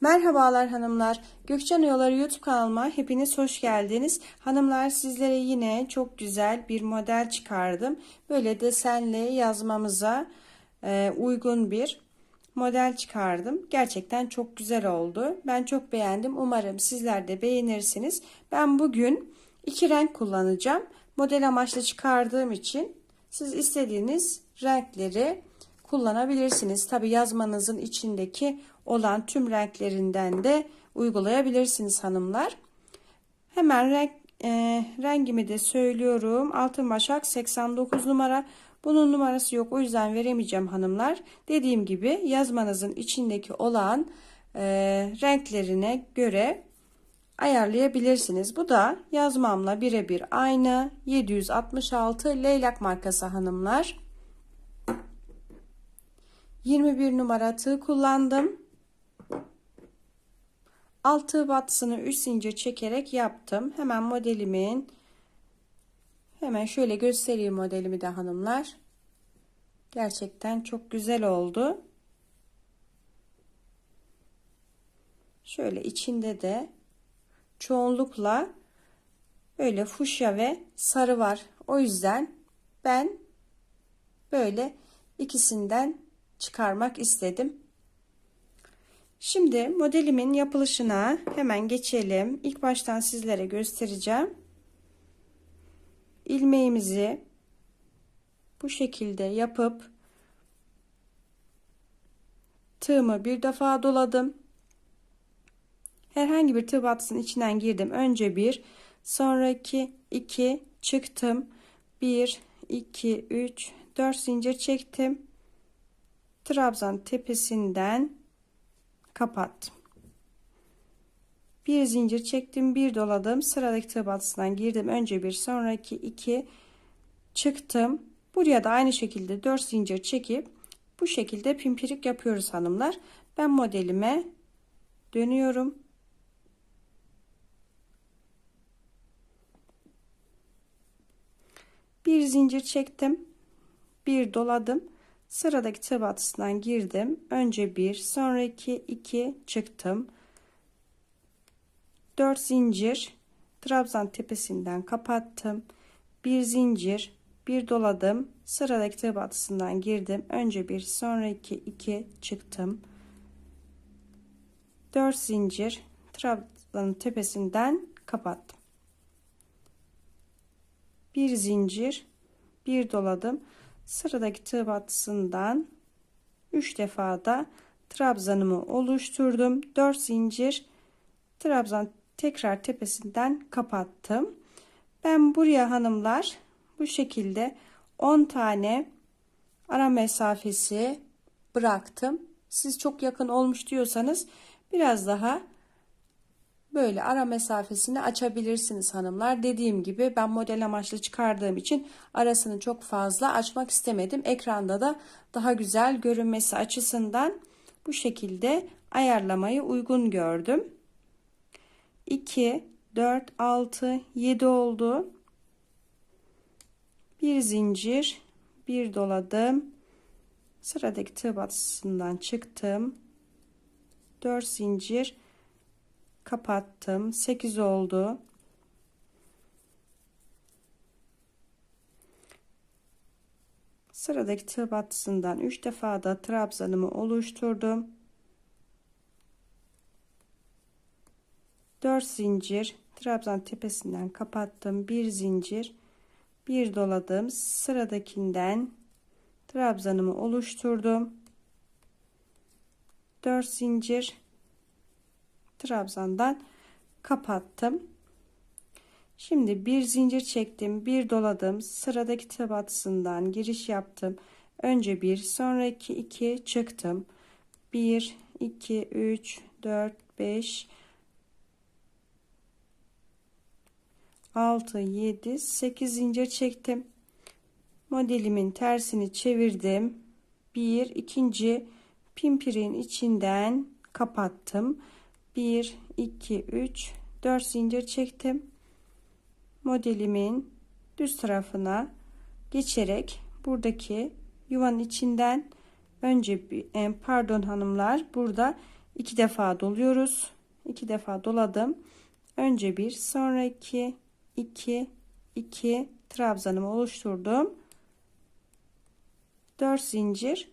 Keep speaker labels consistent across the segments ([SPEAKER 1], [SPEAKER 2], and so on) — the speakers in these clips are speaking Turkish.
[SPEAKER 1] Merhabalar hanımlar. Gökçen Oyaları YouTube kanalıma hepiniz hoş geldiniz. Hanımlar sizlere yine çok güzel bir model çıkardım. Böyle desenli yazmamıza e, uygun bir model çıkardım. Gerçekten çok güzel oldu. Ben çok beğendim. Umarım sizler de beğenirsiniz. Ben bugün iki renk kullanacağım. Model amaçlı çıkardığım için siz istediğiniz renkleri kullanabilirsiniz. Tabi yazmanızın içindeki olan tüm renklerinden de uygulayabilirsiniz hanımlar. Hemen renk e, rengimi de söylüyorum. Altın başak 89 numara. Bunun numarası yok o yüzden veremeyeceğim hanımlar. Dediğim gibi yazmanızın içindeki olan e, renklerine göre ayarlayabilirsiniz. Bu da yazmamla birebir aynı 766 leylak markası hanımlar. 21 numara tığ kullandım. Altı batsını 3 zincir çekerek yaptım. Hemen modelimin hemen şöyle göstereyim modelimi de hanımlar. Gerçekten çok güzel oldu. Şöyle içinde de çoğunlukla böyle fuşya ve sarı var. O yüzden ben böyle ikisinden çıkarmak istedim. Şimdi modelimin yapılışına hemen geçelim. İlk baştan sizlere göstereceğim. İlmeğimizi bu şekilde yapıp tığımı bir defa doladım. Herhangi bir tığ battısının içinden girdim. Önce bir, sonraki iki çıktım. Bir, iki, üç, dört zincir çektim. Trabzan tepesinden kapattım. Bir zincir çektim, bir doladım. Sıradaki tığ girdim. Önce bir, sonraki iki çıktım. Buraya da aynı şekilde 4 zincir çekip bu şekilde pimpirik yapıyoruz hanımlar. Ben modelime dönüyorum. Bir zincir çektim. Bir doladım. Sıradaki tığ battısından girdim. Önce bir, sonraki iki çıktım. 4 zincir trabzan tepesinden kapattım. Bir zincir, bir doladım. Sıradaki tığ battısından girdim. Önce bir, sonraki iki çıktım. 4 zincir trabzanın tepesinden kapattım. Bir zincir, bir doladım sıradaki tığ battısından 3 defa da trabzanımı oluşturdum. 4 zincir trabzan tekrar tepesinden kapattım. Ben buraya hanımlar bu şekilde 10 tane ara mesafesi bıraktım. Siz çok yakın olmuş diyorsanız biraz daha böyle ara mesafesini açabilirsiniz hanımlar. Dediğim gibi ben model amaçlı çıkardığım için arasını çok fazla açmak istemedim. Ekranda da daha güzel görünmesi açısından bu şekilde ayarlamayı uygun gördüm. 2, 4, 6, 7 oldu. Bir zincir, bir doladım. Sıradaki tığ batısından çıktım. 4 zincir, kapattım. 8 oldu. Sıradaki tığ battısından 3 defa da trabzanımı oluşturdum. 4 zincir trabzan tepesinden kapattım. Bir zincir bir doladım. Sıradakinden trabzanımı oluşturdum. 4 zincir trabzandan kapattım. Şimdi bir zincir çektim, bir doladım. Sıradaki tıbatısından giriş yaptım. Önce bir, sonraki iki çıktım. 1 2 3 4 5 6 7 8 zincir çektim. Modelimin tersini çevirdim. Bir ikinci pimpirin içinden kapattım. 1 2 3 4 zincir çektim modelimin düz tarafına geçerek buradaki yuvanın içinden önce bir e, pardon hanımlar burada iki defa doluyoruz. İki defa doladım. Önce bir, sonra iki, iki, iki trabzanımı oluşturdum. 4 zincir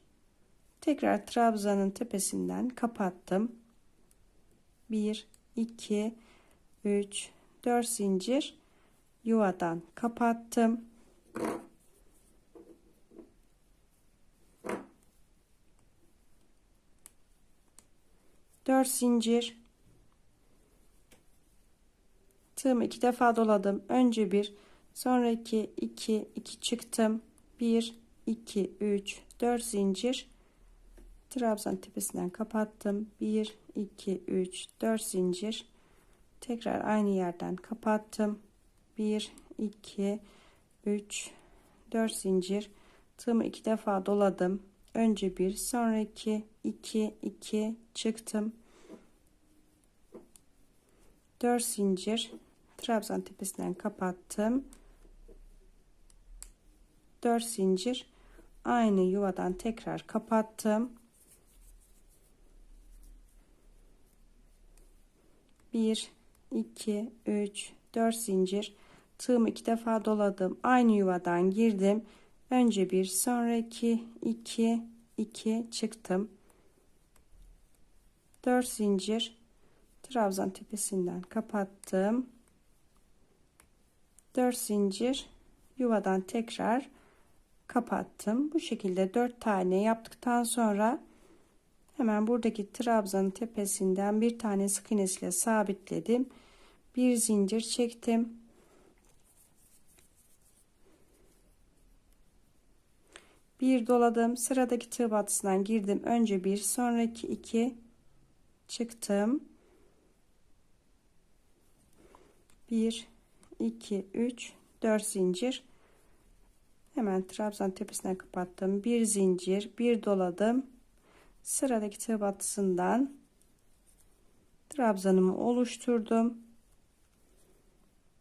[SPEAKER 1] tekrar trabzanın tepesinden kapattım. 1 2 3 4 zincir yuvadan kapattım. Dört zincir tığımı iki defa doladım. Önce bir, sonra iki, iki, iki çıktım. Bir, 2 3 4 zincir trabzan tepesinden kapattım 1 2 3 4 zincir. Tekrar aynı yerden kapattım. 1 2 3 4 zincir. Tığımı iki defa doladım. Önce bir sonra 2 2 2 çıktım. 4 zincir. Trabzan tepesinden kapattım. 4 zincir. Aynı yuvadan tekrar kapattım. 1 2 3 4 zincir tığımı iki defa doladım. Aynı yuvadan girdim. Önce bir sonra 2 2 2 çıktım. 4 zincir trabzan tepesinden kapattım. 4 zincir yuvadan tekrar kapattım. Bu şekilde 4 tane yaptıktan sonra hemen buradaki trabzanın tepesinden bir tane sık iğnesiyle sabitledim. Bir zincir çektim. Bir doladım. Sıradaki tığ batısından girdim. Önce bir, sonraki iki çıktım. Bir, iki, üç, dört zincir Hemen trabzan tepesine kapattım. Bir zincir, bir doladım. Sıradaki tığ battısından trabzanımı oluşturdum.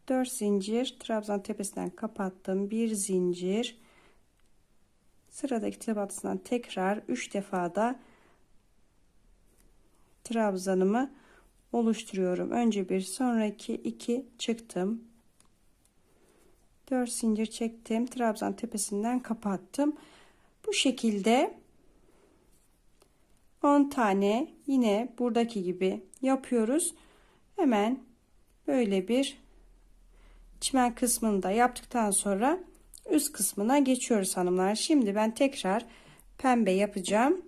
[SPEAKER 1] 4 zincir trabzan tepesinden kapattım. Bir zincir. Sıradaki tığ battısından tekrar 3 defa da trabzanımı oluşturuyorum. Önce bir sonraki iki çıktım. 4 zincir çektim trabzan tepesinden kapattım bu şekilde 10 tane yine buradaki gibi yapıyoruz. Hemen böyle bir çimen kısmını da yaptıktan sonra üst kısmına geçiyoruz hanımlar. Şimdi ben tekrar pembe yapacağım.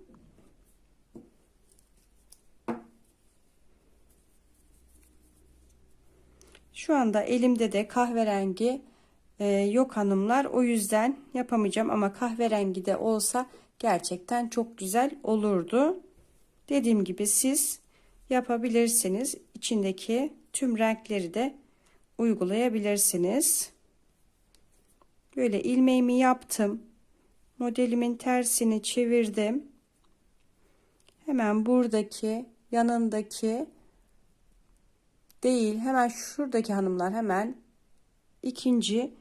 [SPEAKER 1] Şu anda elimde de kahverengi e, yok hanımlar. O yüzden yapamayacağım ama kahverengi de olsa gerçekten çok güzel olurdu. Dediğim gibi siz yapabilirsiniz. İçindeki tüm renkleri de uygulayabilirsiniz. Böyle ilmeğimi yaptım. Modelimin tersini çevirdim. Hemen buradaki yanındaki değil hemen şuradaki hanımlar hemen ikinci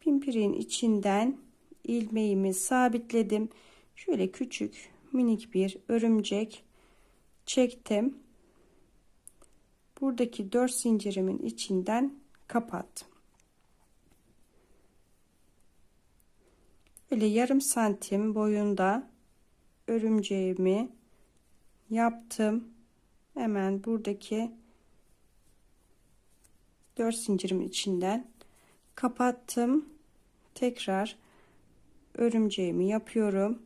[SPEAKER 1] Pimpirin içinden ilmeğimi sabitledim. Şöyle küçük minik bir örümcek çektim. Buradaki 4 zincirimin içinden kapattım. Böyle yarım santim boyunda örümceğimi yaptım. Hemen buradaki 4 zincirimin içinden kapattım tekrar örümceğimi yapıyorum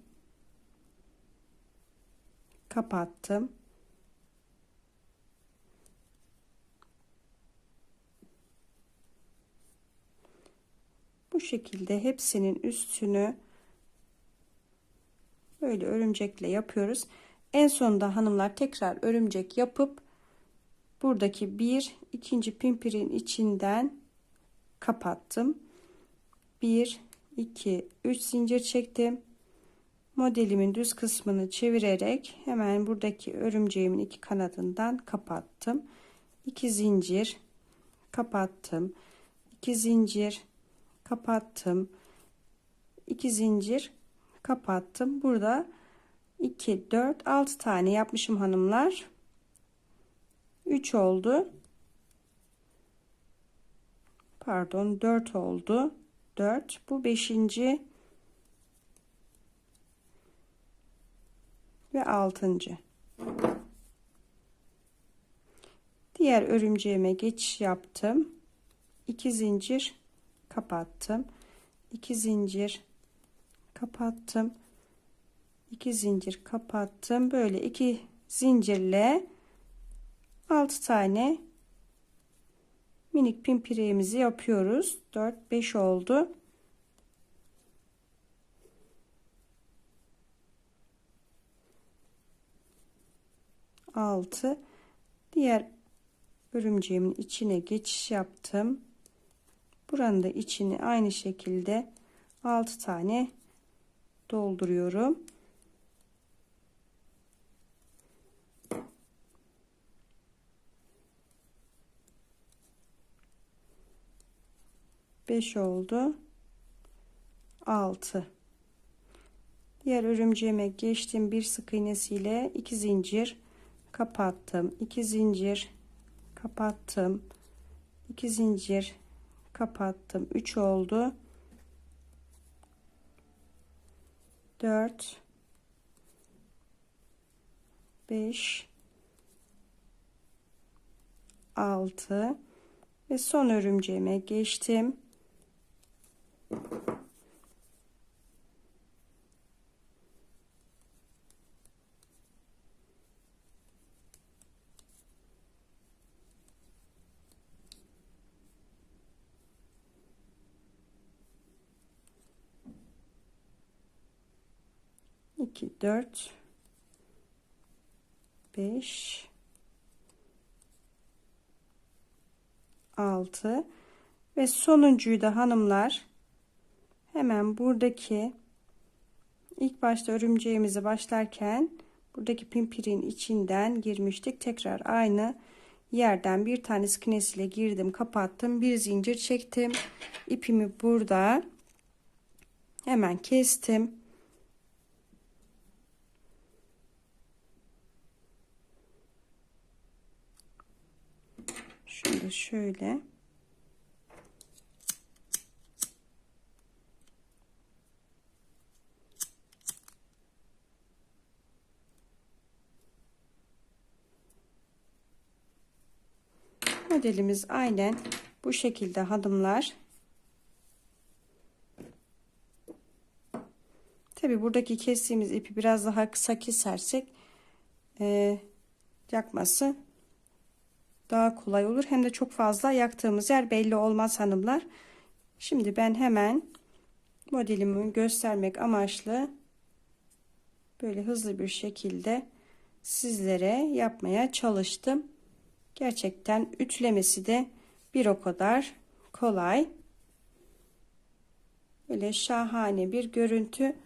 [SPEAKER 1] kapattım. Bu şekilde hepsinin üstünü böyle örümcekle yapıyoruz. En sonunda hanımlar tekrar örümcek yapıp buradaki bir ikinci pimpirin içinden kapattım. 1 2 3 zincir çektim modelimin düz kısmını çevirerek hemen buradaki örümceğimin iki kanadından kapattım 2 zincir kapattım 2 zincir kapattım 2 zincir kapattım burada 2 4 6 tane yapmışım hanımlar 3 oldu. Pardon 4 oldu. 4 bu 5. ve 6. Diğer örümceğime geçiş yaptım. 2 zincir kapattım. 2 zincir kapattım. 2 zincir kapattım. Böyle 2 zincirle 6 tane minik pimpiremizi yapıyoruz. 4 5 oldu. Altı diğer örümceğimin içine geçiş yaptım. Buranın da içini aynı şekilde 6 tane dolduruyorum. Beş oldu. Altı. Diğer örümceğime geçtim bir sık iğnesiyle iki zincir kapattım. iki zincir kapattım. iki zincir kapattım. 3 oldu. 4 5 6 ve son örümceğime geçtim. İki dört beş altı. Ve sonuncuyu da hanımlar hemen buradaki ilk başta örümceğimizi başlarken buradaki pimpirin içinden girmiştik. Tekrar aynı yerden bir tane skinesiyle girdim kapattım bir zincir çektim. İpimi burada hemen kestim şöyle. Modelimiz aynen bu şekilde hanımlar tabi buradaki kestiğimiz ipi biraz daha kısa kesersek e, yakması daha kolay olur hem de çok fazla yaktığımız yer belli olmaz hanımlar şimdi ben hemen modelimi göstermek amaçlı böyle hızlı bir şekilde sizlere yapmaya çalıştım Gerçekten ütülemesi de bir o kadar kolay. Böyle şahane bir görüntü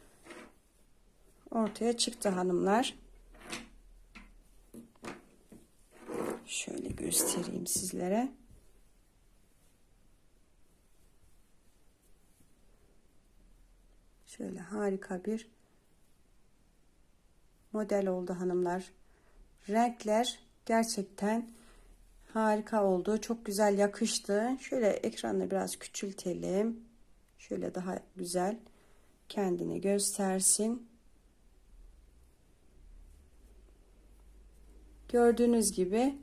[SPEAKER 1] ortaya çıktı hanımlar. Şöyle göstereyim sizlere. Şöyle harika bir model oldu hanımlar. Renkler gerçekten Harika oldu. Çok güzel yakıştı. Şöyle ekranı biraz küçültelim. Şöyle daha güzel kendini göstersin. Gördüğünüz gibi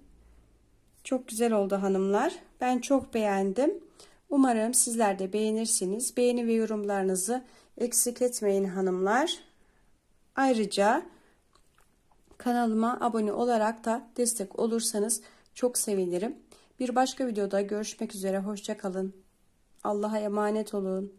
[SPEAKER 1] çok güzel oldu hanımlar. Ben çok beğendim. Umarım sizler de beğenirsiniz. Beğeni ve yorumlarınızı eksik etmeyin hanımlar. Ayrıca kanalıma abone olarak da destek olursanız çok sevinirim. Bir başka videoda görüşmek üzere. Hoşçakalın. Allah'a emanet olun.